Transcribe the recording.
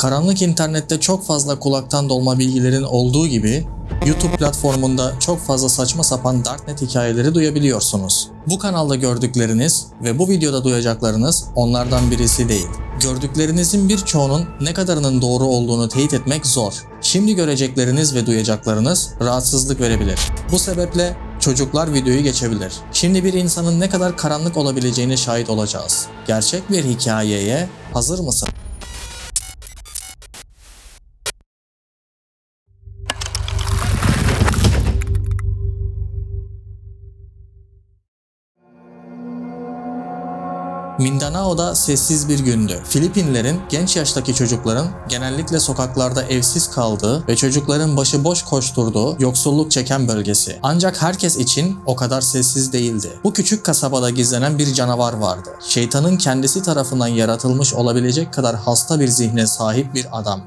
Karanlık internette çok fazla kulaktan dolma bilgilerin olduğu gibi YouTube platformunda çok fazla saçma sapan darknet hikayeleri duyabiliyorsunuz. Bu kanalda gördükleriniz ve bu videoda duyacaklarınız onlardan birisi değil. Gördüklerinizin birçoğunun ne kadarının doğru olduğunu teyit etmek zor. Şimdi görecekleriniz ve duyacaklarınız rahatsızlık verebilir. Bu sebeple çocuklar videoyu geçebilir. Şimdi bir insanın ne kadar karanlık olabileceğine şahit olacağız. Gerçek bir hikayeye hazır mısın? Mindanao'da sessiz bir gündü. Filipinlerin genç yaştaki çocukların genellikle sokaklarda evsiz kaldığı ve çocukların başıboş koşturduğu yoksulluk çeken bölgesi. Ancak herkes için o kadar sessiz değildi. Bu küçük kasabada gizlenen bir canavar vardı. Şeytanın kendisi tarafından yaratılmış olabilecek kadar hasta bir zihne sahip bir adam.